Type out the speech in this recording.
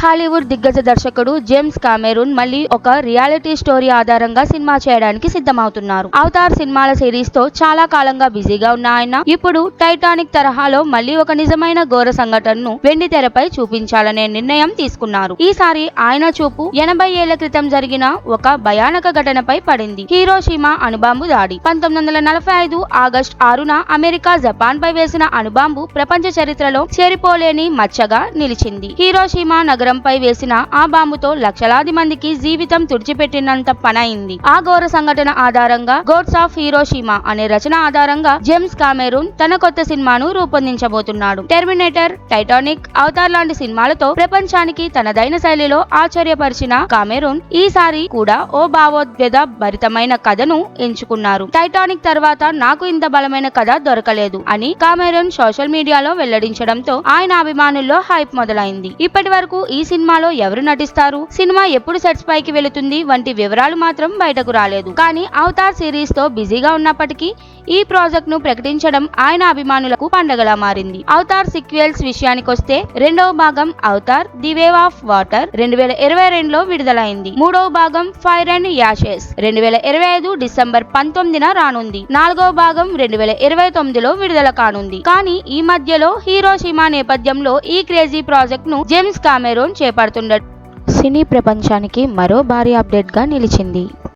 Hollywood దిగ్గజ దర్శకుడు James Cameron మళ్ళీ ఒక రియాలిటీ స్టోరీ ఆధారంగా సినిమా చేయడానికి సిద్ధమవుతున్నారు. అవతార్ సినిమాల సిరీస్తో చాలా కాలంగా బిజీగా ఉన్న ఆయన ఇప్పుడు టైటానిక్ తరహాలో మళ్ళీ ఒక నిజమైన ఘోర సంఘటనను వెండి తెరపై చూపించాలనే నిర్ణయం తీసుకున్నారు. ఈసారి ఆయన చూపు ఎనభై ఏళ్ళ క్రితం జరిగిన ఒక భయానక ఘటనపై పడింది. హీరోషిమా అణుబాంబు దాడి. పంతొమ్మిది వందల నలభై ఐదు ఆగస్టు ఆరున అమెరికా జపాన్ పై వేసిన అణుబాంబు ప్రపంచ చరిత్రలో చేరిపోలేని మచ్చగా నిలిచింది. హీరోషిమా నగరంపై వేసిన ఆ బాంబుతో లక్షలాది మందికి జీవితం తుడిచిపెట్టినంత పనైంది. ఆ ఘోర సంఘటన ఆధారంగా గోడ్స్ ఆఫ్ హీరోషిమా అనే రచన ఆధారంగా జేమ్స్ కామెరూన్ తన కొత్త సినిమాను రూపొందించబోతున్నాడు. టెర్మినేటర్ టైటానిక్ అవతార్ లాంటి సినిమాలతో ప్రపంచానికి తనదైన శైలిలో ఆశ్చర్యపరిచిన కామెరూన్ ఈసారి కూడా ఓ భావోద్వేద భరితమైన కథను ఎంచుకున్నారు. టైటానిక్ తర్వాత నాకు ఇంత బలమైన కథ దొరకలేదు అని కామెరూన్ సోషల్ మీడియాలో వెల్లడించడంతో ఆయన అభిమానుల్లో హైప్ మొదలైంది. ఇప్పటి వరకు ఈ ఈ సినిమాలో ఎవరు నటిస్తారు? సినిమా ఎప్పుడు సెట్స్ పైకి వెళుతుంది? వంటి వివరాలు మాత్రం బయటకు రాలేదు. కానీ అవతార్ సిరీస్తో బిజీగా ఉన్నప్పటికీ ఈ ప్రాజెక్ట్ను ప్రకటించడం ఆయన అభిమానులకు పండగలా మారింది. అవతార్ సిక్వెల్స్ విషయానికొస్తే రెండవ భాగం Avatar the wave of water రెండు వేల ఇరవై రెండులో విడుదలైంది. మూడవ భాగం ఫైర్ అండ్ యాషెస్ రెండు వేల ఇరవై ఐదు డిసెంబర్ పంతొమ్మిదిన రానుంది. నాలుగవ భాగం రెండు వేల ఇరవై తొమ్మిదిలో విడుదల కానుంది. కానీ ఈ మధ్యలో హీరోషిమా నేపథ్యంలో ఈ క్రేజీ ప్రాజెక్ట్ను జేమ్స్ కామెరో చేపడుతుండ సినీ ప్రపంచానికి మరో భారీ అప్డేట్గా నిలిచింది.